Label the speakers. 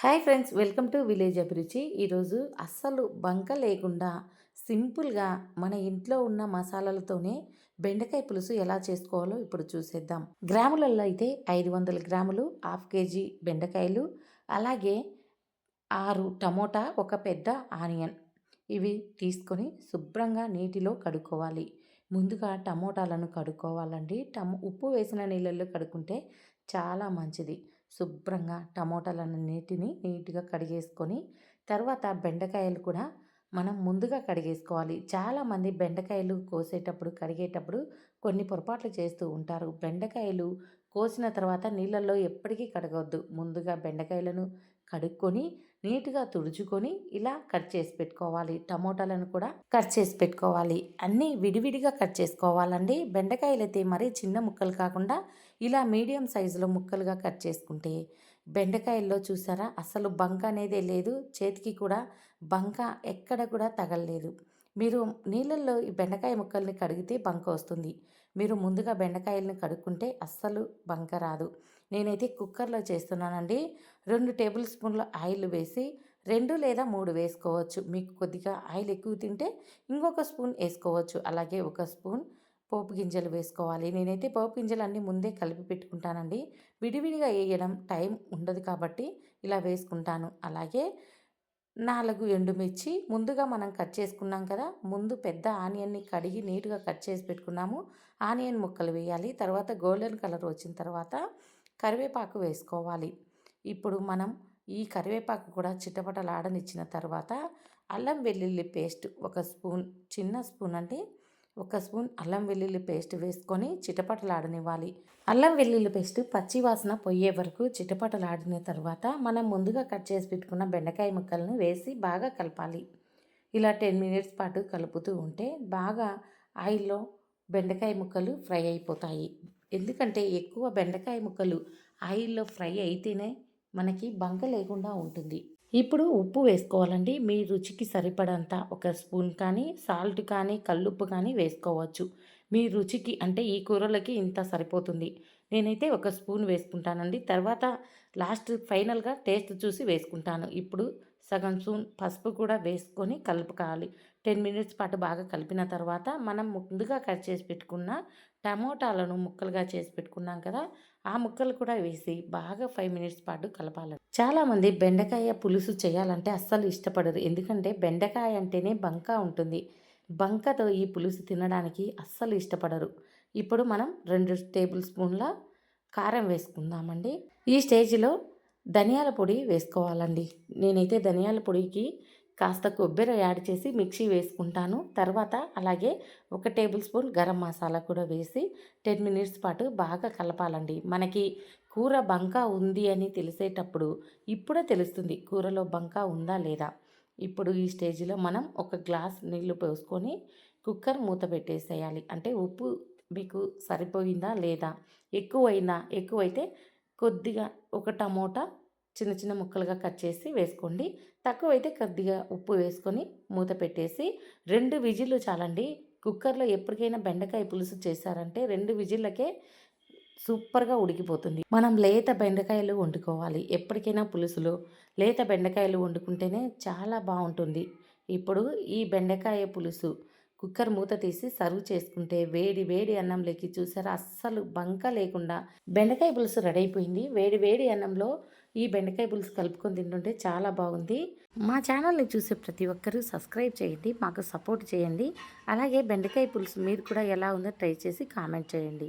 Speaker 1: Hi friends welcome to village Abhiruchi. ఈరోజు అస్సలు బంక లేకుండా సింపుల్గా మన ఇంట్లో ఉన్న మసాలాలతోనే బెండకాయ పులుసు ఎలా చేసుకోవాలో ఇప్పుడు చూసేద్దాం. గ్రాములలో అయితే ఐదు వందల గ్రాములు హాఫ్ కేజీ బెండకాయలు అలాగే ఆరు టమోటా ఒక పెద్ద ఆనియన్. ఇవి తీసుకొని శుభ్రంగా నీటిలో కడుక్కోవాలి. ముందుగా టమోటాలను కడుక్కోవాలండి. టమో ఉప్పు వేసిన నీళ్ళల్లో కడుక్కుంటే చాలా మంచిది. శుభ్రంగా టమోటాలను నీటిని నీట్గా కడిగేసుకొని తర్వాత బెండకాయలు కూడా మనం ముందుగా కడిగేసుకోవాలి. చాలామంది బెండకాయలు కోసేటప్పుడు కడిగేటప్పుడు కొన్ని పొరపాట్లు చేస్తూ ఉంటారు. బెండకాయలు కోసిన తర్వాత నీళ్ళల్లో ఎప్పటికీ కడగవద్దు. ముందుగా బెండకాయలను కడుక్కొని నీట్గా తుడుచుకొని ఇలా కట్ చేసి పెట్టుకోవాలి. టమోటాలను కూడా కట్ చేసి పెట్టుకోవాలి. అన్నీ విడివిడిగా కట్ చేసుకోవాలండి. బెండకాయలు అయితే మరీ చిన్న ముక్కలు కాకుండా ఇలా మీడియం సైజులో ముక్కలుగా కట్ చేసుకుంటే బెండకాయల్లో చూసారా? అసలు బంక అనేదే లేదు. చేతికి కూడా బంక ఎక్కడ కూడా తగలలేదు. మీరు నీళ్ళల్లో ఈ బెండకాయ ముక్కల్ని కడిగితే బంక వస్తుంది. మీరు ముందుగా బెండకాయలను కడుక్కుంటే అస్సలు బంక రాదు. నేనైతే కుక్కర్లో చేస్తున్నానండి. రెండు టేబుల్ స్పూన్ల ఆయిల్ వేసి రెండు లేదా మూడు వేసుకోవచ్చు. మీకు కొద్దిగా ఆయిల్ ఎక్కువ తింటే ఇంకొక స్పూన్ వేసుకోవచ్చు. అలాగే ఒక స్పూన్ పోపు గింజలు వేసుకోవాలి. నేనైతే పోపు గింజలు అన్నీ ముందే కలిపి పెట్టుకుంటానండి. విడివిడిగా వేయడం టైం ఉండదు కాబట్టి ఇలా వేసుకుంటాను. అలాగే నాలుగు ఎండుమిర్చి ముందుగా మనం కట్ చేసుకున్నాం కదా ముందు పెద్ద ఆనియన్ని కడిగి నీట్గా కట్ చేసి పెట్టుకున్నాము. ఆనియన్ ముక్కలు వేయాలి తర్వాత గోల్డెన్ కలర్ వచ్చిన తర్వాత కరివేపాకు వేసుకోవాలి. ఇప్పుడు మనం ఈ కరివేపాకు కూడా చిట్టపటలాడనిచ్చిన తర్వాత అల్లం వెల్లుల్లి పేస్ట్ ఒక స్పూన్ చిన్న స్పూన్ అంటే ఒక స్పూన్ అల్లం వెల్లుల్లి పేస్ట్ వేసుకొని చిటపటలాడనివ్వాలి. అల్లం వెల్లుల్లి పేస్ట్ పచ్చి వాసన పొయ్యే వరకు చిటపటలాడిన తర్వాత మనం ముందుగా కట్ చేసి పెట్టుకున్న బెండకాయ ముక్కలను వేసి బాగా కలపాలి. ఇలా టెన్ మినిట్స్ పాటు కలుపుతూ ఉంటే బాగా ఆయిల్లో బెండకాయ ముక్కలు ఫ్రై అయిపోతాయి. ఎందుకంటే ఎక్కువ బెండకాయ ముక్కలు ఆయిల్లో ఫ్రై అయితేనే మనకి బంక లేకుండా ఉంటుంది. ఇప్పుడు ఉప్పు వేసుకోవాలండి. మీ రుచికి సరిపడంత ఒక స్పూన్ కానీ సాల్ట్ కానీ కల్లుప్పు కానీ వేసుకోవచ్చు. మీ రుచికి అంటే ఈ కూరలకి ఇంత సరిపోతుంది. నేనైతే ఒక స్పూన్ వేసుకుంటానండి. తర్వాత లాస్ట్ ఫైనల్గా టేస్ట్ చూసి వేసుకుంటాను. ఇప్పుడు సగం స్పూన్ పసుపు కూడా వేసుకొని కలుపుకోవాలి. టెన్ మినిట్స్ పాటు బాగా కలిపిన తర్వాత మనం ముందుగా కట్ చేసి పెట్టుకున్న టమోటాలను ముక్కలుగా చేసి పెట్టుకున్నాం కదా ఆ ముక్కలు కూడా వేసి బాగా ఫైవ్ మినిట్స్ పాటు కలపాలి. చాలామంది బెండకాయ పులుసు చేయాలంటే అస్సలు ఇష్టపడరు. ఎందుకంటే బెండకాయ అంటేనే బంక ఉంటుంది. బంకతో ఈ పులుసు తినడానికి అస్సలు ఇష్టపడరు. ఇప్పుడు మనం రెండు టేబుల్ స్పూన్ల కారం వేసుకుందామండి. ఈ స్టేజ్లో ధనియాల పొడి వేసుకోవాలండి. నేనైతే ధనియాల పొడికి కాస్త కొబ్బరి యాడ్ చేసి మిక్సీ వేసుకుంటాను. తర్వాత అలాగే ఒక టేబుల్ స్పూన్ గరం మసాలా కూడా వేసి టెన్ మినిట్స్ పాటు బాగా కలపాలండి. మనకి కూర బంక ఉంది అని తెలిసేటప్పుడు ఇప్పుడే తెలుస్తుంది కూరలో బంక ఉందా లేదా. ఇప్పుడు ఈ స్టేజ్లో మనం ఒక గ్లాస్ నీళ్ళు పోసుకొని కుక్కర్ మూత పెట్టేసేయాలి. అంటే ఉప్పు మీకు సరిపోయిందా లేదా? ఎక్కువైందా ఎక్కువైతే కొద్దిగా ఒక టమోటా చిన్న చిన్న ముక్కలుగా కట్ చేసి వేసుకోండి. తక్కువైతే కొద్దిగా ఉప్పు వేసుకొని మూత పెట్టేసి రెండు విజిల్లు చాలండి. కుక్కర్లో ఎప్పటికైనా బెండకాయ పులుసు చేశారంటే రెండు విజిల్లకే సూపర్గా ఉడికిపోతుంది. మనం లేత బెండకాయలు వండుకోవాలి. ఎప్పటికైనా పులుసులో లేత బెండకాయలు వండుకుంటేనే చాలా బాగుంటుంది. ఇప్పుడు ఈ బెండకాయ పులుసు కుక్కర్ మూత తీసి సర్వ్ చేసుకుంటే వేడి వేడి అన్నం లేకి చూసారా? అస్సలు బంక లేకుండా బెండకాయ పులుసు రెడీ అయిపోయింది. వేడి వేడి అన్నంలో ఈ బెండకాయ పులుసు కలుపుకొని తింటుంటే చాలా బాగుంది. మా ఛానల్ని చూసే ప్రతి ఒక్కరూ సబ్స్క్రైబ్ చేయండి మాకు సపోర్ట్ చేయండి. అలాగే బెండకాయ పులుసు మీరు కూడా ఎలా ఉందో ట్రై చేసి కామెంట్ చేయండి.